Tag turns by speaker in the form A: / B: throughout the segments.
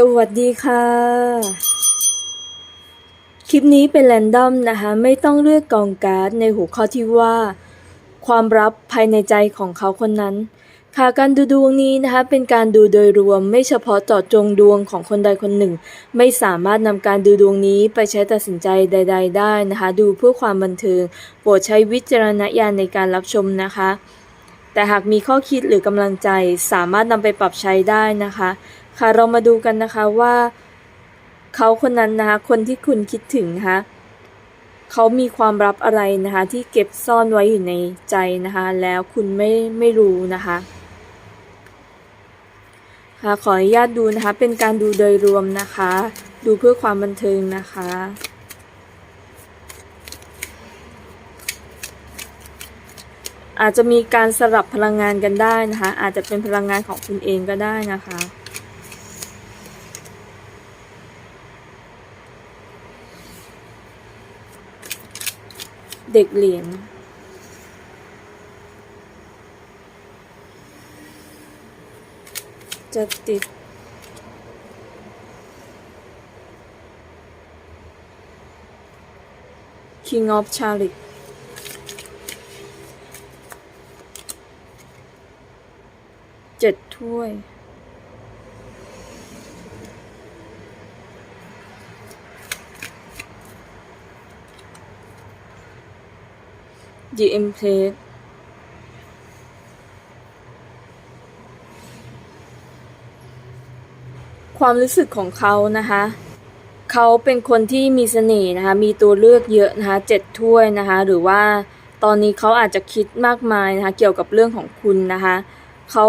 A: สวัสดีค่ะ คลิปนี้เป็นแรนดอมนะคะ ไม่ต้องเลือกกองการ์ดในหัวข้อที่ว่า ความลับภายในใจของเขาคนนั้น ค่ะการดูดวงนี้นะคะเป็นการดูโดยรวมไม่เฉพาะเจาะจงดวงของคนใดคนหนึ่ง ไม่สามารถนำการดูดวงนี้ไปใช้ตัดสินใจใด ๆ ได้นะคะ ดูเพื่อความบันเทิงโปรดใช้วิจารณญาณในการรับชมนะคะ แต่หากมีข้อคิดหรือกำลังใจสามารถนำไปปรับใช้ได้นะคะ ค่ะเรามาดูกันนะคะว่าเขาคนนั้นนะคะคนที่คุณคิดถึงนะคะเขามีความลับอะไรนะคะที่เก็บซ่อนไว้อยู่ในใจนะคะแล้วคุณไม่ไม่รู้นะคะค่ะขออนุญาตดูนะคะเป็นการดูโดยรวมนะคะ ดูเพื่อความบันเทิงนะคะอาจจะมีการสลับพลังงานกันได้นะคะ อาจจะเป็นพลังงานของคุณเองก็ได้นะคะ ด็กเหรียญจะติด King of Chariot เจ็ดถ้วย The Empress ความรู้สึกของเขานะคะ เขาเป็นคนที่มีเสน่ห์นะคะ มีตัวเลือกเยอะนะคะเจ็ดถ้วยนะคะ หรือว่าตอนนี้เขาอาจจะคิดมากมายนะคะ เกี่ยวกับเรื่องของคุณนะคะ เขา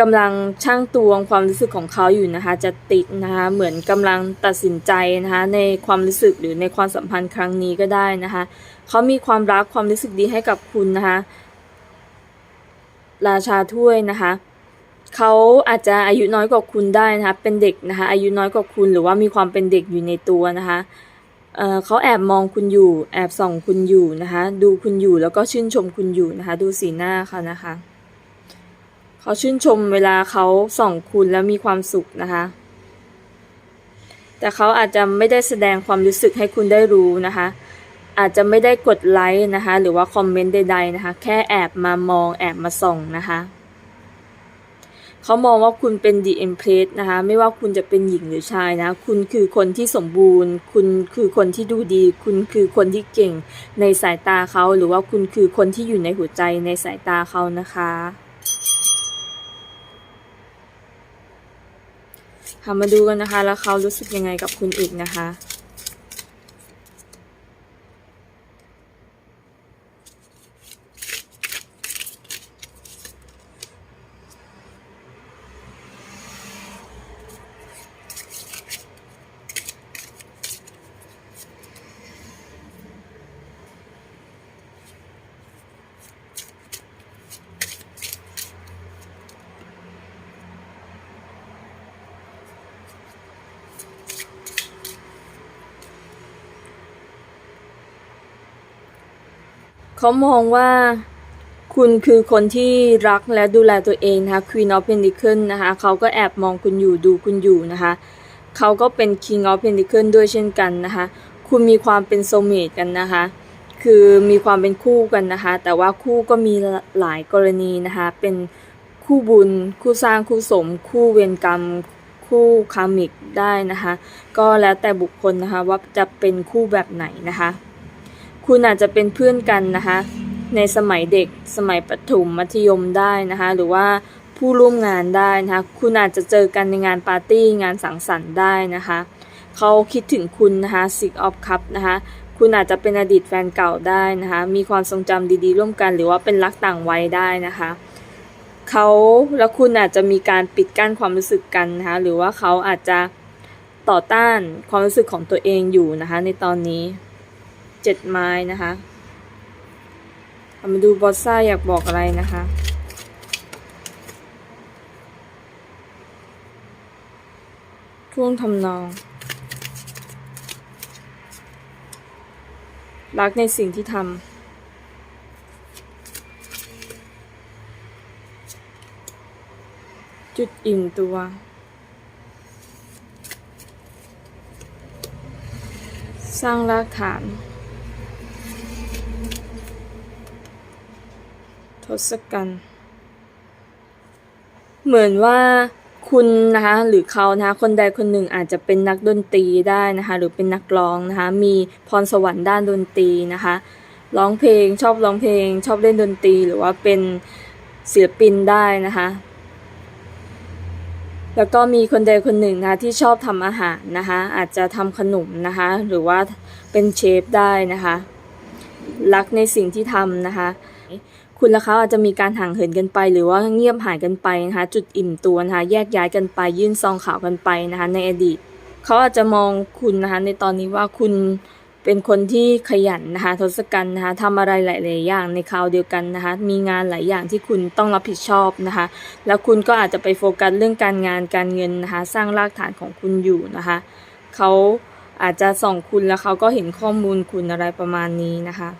A: กำลังช่างตวงความรู้สึกของเขาอยู่นะคะจะติดนะคะเหมือนกำลังตัดสินใจนะคะในความรู้สึกหรือในความสัมพันธ์ครั้งนี้ก็ได้นะคะเขามีความรักความรู้สึกดีให้กับคุณนะคะราชาถ้วยนะคะเขาอาจจะอายุน้อยกว่าคุณได้นะคะเป็นเด็กนะคะอายุน้อยกว่าคุณหรือว่ามีความเป็นเด็กอยู่ในตัวนะคะเเขาแอบมองคุณอยู่ แอบส่องคุณอยู่นะคะดูคุณอยู่แล้วก็ชื่นชมคุณอยู่นะคะดูสีหน้าเขานะคะ เขาชื่นชมเวลาเขาส่องคุณแล้วมีความสุขนะคะ แต่เขาอาจจะไม่ได้แสดงความรู้สึกให้คุณได้รู้นะคะ อาจจะไม่ได้กดไลค์นะคะ หรือว่าคอมเมนต์ใดๆนะคะ แค่แอบมามองแอบมาส่องนะคะ เขามองว่าคุณเป็น The Empress นะคะ ไม่ว่าคุณจะเป็นหญิงหรือชายนะ คุณคือคนที่สมบูรณ์ คุณคือคนที่ดูดี คุณคือคนที่เก่งในสายตาเขา หรือว่าคุณคือคนที่อยู่ในหัวใจในสายตาเขานะคะ ค่ะมาดูกันนะคะ แล้วเขารู้สึกยังไงกับคุณอีกนะคะ เขามองว่าคุณคือคนที่รักและดูแลตัวเองนะคะ Queen of Pentacles นะคะเขาก็แอบมองคุณอยู่ดูคุณอยู่นะคะเขาก็เป็น King of Pentacles ด้วยเช่นกันนะคะ คุณมีความเป็นโซเมตกันนะคะ คือมีความเป็นคู่กันนะคะ แต่ว่าคู่ก็มีหลายกรณีนะคะ เป็นคู่บุญ คู่สร้างคู่สม คู่เวรกรรม คู่คามิกได้นะคะ ก็แล้วแต่บุคคลนะคะว่าจะเป็นคู่แบบไหนนะคะ คุณอาจจะเป็นเพื่อนกันนะคะ ในสมัยเด็กสมัยประถมมัธยมได้นะคะ หรือว่าผู้ร่วมงานได้นะคะ คุณอาจจะเจอกันในงานปาร์ตี้งานสังสรรค์ได้นะคะเขาคิดถึงคุณนะคะ Six of Cup นะคะคุณอาจจะเป็นอดีตแฟนเก่าได้นะคะ มีความทรงจำดีๆ ร่วมกัน หรือว่าเป็นรักต่างวัยได้นะคะเขาและคุณอาจจะมีการปิดกั้นความรู้สึกกันนะคะ หรือว่าเขาอาจจะต่อต้านความรู้สึกของตัวเองอยู่นะคะ ในตอนนี้ เจ็ดไม้นะคะเรามาดูบอสซ่าอยากบอกอะไรนะคะ ท่วงทำนอง รักในสิ่งที่ทำจุดอิ่มตัว สร้างรากฐาน ศกัณฐ์เหมือนว่าคุณนะคะหรือเขานะคะคนใดคนหนึ่งอาจจะเป็นนักดนตรีได้นะคะหรือเป็นนักร้องนะคะมีพรสวรรค์ด้านดนตรีนะคะร้องเพลงชอบร้องเพลง ชอบเล่นดนตรีหรือว่าเป็นศิลปินได้นะคะแล้วก็มีคนใดคนหนึ่งนะคะที่ชอบทำอาหารนะคะอาจจะทำขนมนะคะหรือว่าเป็นเชฟได้นะคะรักในสิ่งที่ทำนะคะ คุณและเขาอาจจะมีการห่างเหินกันไป หรือว่าเงียบหายกันไปนะคะจุดอิ่มตัวนะคะแยกย้ายกันไป ยื่นซองข่าวกันไปนะคะในอดีต เขาอาจจะมองคุณนะคะในตอนนี้ว่าคุณเป็นคนที่ขยันนะคะทศกัณฐ์นะคะทำอะไรหลาย ๆ อย่างในคราวเดียวกันนะคะมีงานหลายอย่างที่คุณต้องรับผิดชอบนะคะแล้วคุณก็อาจจะไปโฟกัสเรื่องการงานการเงินนะคะสร้างรากฐานของคุณอยู่นะคะเขาอาจจะส่องคุณแล้วเขาก็เห็นข้อมูลคุณอะไรประมาณนี้นะคะ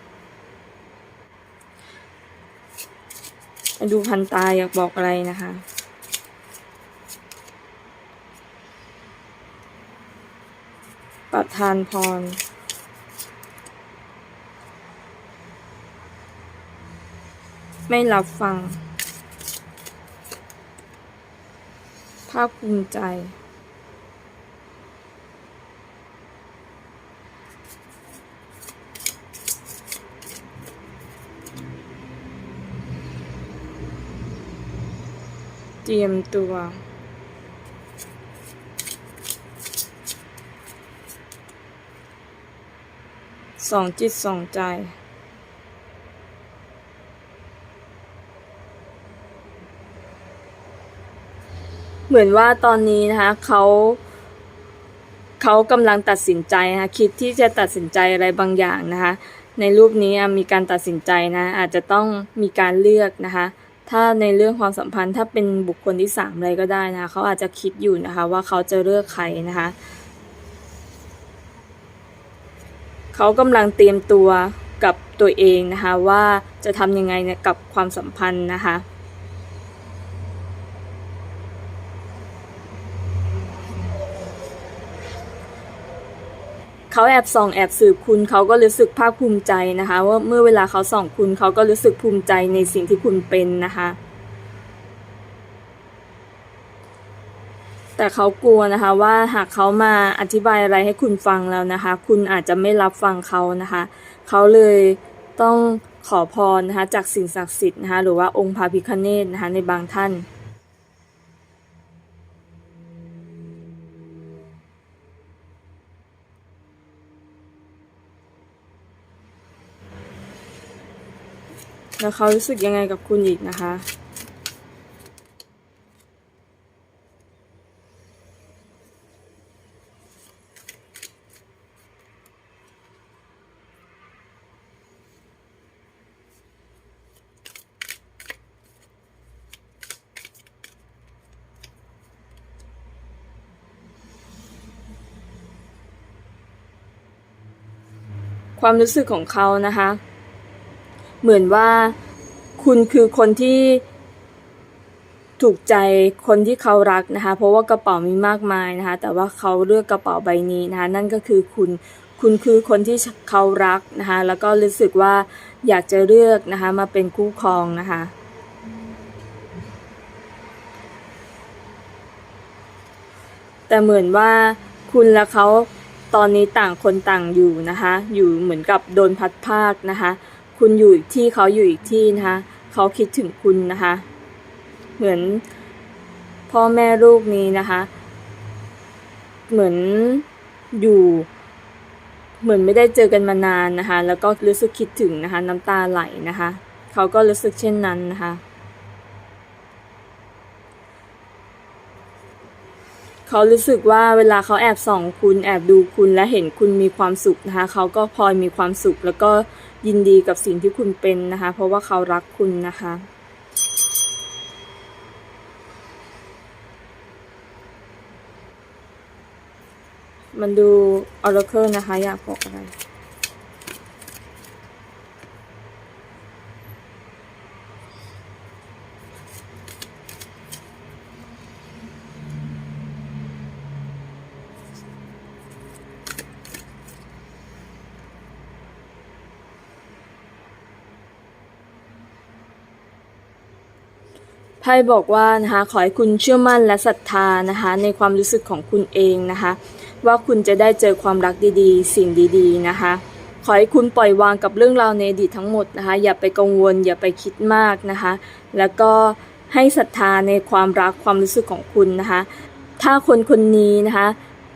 A: มา ดูพันตาอยากบอกอะไรนะคะ ประทานพร ไม่รับฟัง ภาคภูมิใจ ตรียมตัว สองจิตสองใจ เหมือนว่าตอนนี้นะคะ เขา เขากำลังตัดสินใจนะคะคิดที่จะตัดสินใจอะไรบางอย่างนะคะ ในรูปนี้มีการตัดสินใจนะ อาจจะต้องมีการเลือกนะคะ ถ้าในเรื่องความสัมพันธ์ถ้าเป็นบุคคลที่สามอะไรก็ได้นะเขาอาจจะคิดอยู่นะคะว่าเขาจะเลือกใครนะคะเขากำลังเตรียมตัวกับตัวเองนะคะว่าจะทำยังไงเนี่ยกับความสัมพันธ์นะคะ เขาแอบส่องแอบสืบคุณเขาก็รู้สึกภาคภูมิใจนะคะ ว่าเมื่อเวลาเขาส่องคุณเขาก็รู้สึกภูมิใจในสิ่งที่คุณเป็นนะคะ แต่เขากลัวนะคะว่าหากเขามาอธิบายอะไรให้คุณฟังแล้วนะคะ คุณอาจจะไม่รับฟังเขานะคะ เขาเลยต้องขอพรนะคะจากสิ่งศักดิ์สิทธิ์นะคะหรือว่าองค์พระพิฆเนศนะคะในบางท่าน แล้วเขารู้สึกยังไงกับคุณอีกนะคะ ความรู้สึกของเขานะคะ เหมือนว่าคุณคือคนที่ถูกใจคนที่เขารักนะคะ เพราะว่ากระเป๋ามีมากมายนะคะ แต่ว่าเขาเลือกกระเป๋าใบนี้นะคะ นั่นก็คือคุณ คุณคือคนที่เขารักนะคะ แล้วก็รู้สึกว่าอยากจะเลือกนะคะ มาเป็นคู่ครองนะคะ แต่เหมือนว่าคุณและเขาตอนนี้ต่างคนต่างอยู่นะคะ อยู่เหมือนกับโดนพัดภาคนะคะ คุณอยู่อีกที่เขาอยู่อีกที่นะคะ เขาคิดถึงคุณนะคะ เหมือนพ่อแม่ลูกนี้นะคะ เหมือนอยู่เหมือนไม่ได้เจอกันมานานนะคะ แล้วก็รู้สึกคิดถึงนะคะ น้ำตาไหลนะคะ เขาก็รู้สึกเช่นนั้นนะคะ เขารู้สึกว่าเวลาเขาแอบส่องคุณแอบดูคุณและเห็นคุณมีความสุขนะคะเขาก็พลอยมีความสุข แล้วก็ยินดีกับสิ่งที่คุณเป็นนะคะ เพราะว่าเขารักคุณนะคะมันดูออร์เคิลนะคะ อยากบอกอะไร ไพ่บอกว่านะคะขอให้คุณเชื่อมั่นและศรัทธานะคะในความรู้สึกของคุณเองนะคะว่าคุณจะได้เจอความรักดีๆ สิ่งดีๆนะคะขอให้คุณปล่อยวางกับเรื่องราวในอดีตทั้งหมดนะคะอย่าไปกังวล อย่าไปคิดมากนะคะแล้วก็ให้ศรัทธาในความรักความรู้สึกของคุณนะคะถ้าคนคนนี้นะคะ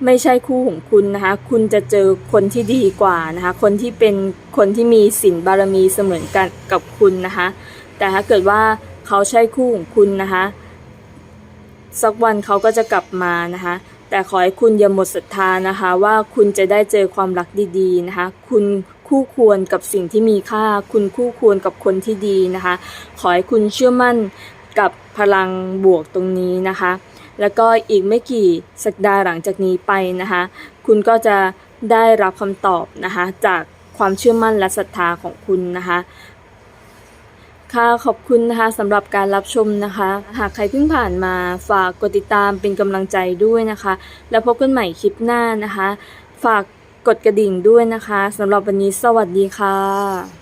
A: ไม่ใช่คู่ของคุณนะคะ คุณจะเจอคนที่ดีกว่านะคะ คนที่เป็นคนที่มีศีลบารมีเสมือนกันกับคุณนะคะ แต่ถ้าเกิดว่า เขาใช่คู่ของคุณนะคะ สักวันเขาก็จะกลับมานะคะ แต่ขอให้คุณอย่าหมดศรัทธานะคะ ว่าคุณจะได้เจอความรักดีๆนะคะ คุณคู่ควรกับสิ่งที่มีค่า คุณคู่ควรกับคนที่ดีนะคะ ขอให้คุณเชื่อมั่นกับพลังบวกตรงนี้นะคะ แล้วก็อีกไม่กี่สัปดาห์หลังจากนี้ไปนะคะ คุณก็จะได้รับคำตอบนะคะ จากความเชื่อมั่นและศรัทธาของคุณนะคะ ค่ะขอบคุณนะคะสำหรับการรับชมนะคะ หากใครเพิ่งผ่านมาฝากกดติดตามเป็นกำลังใจด้วยนะคะ แล้วพบกันใหม่คลิปหน้านะคะ ฝากกดกระดิ่งด้วยนะคะสำหรับวันนี้สวัสดีค่ะ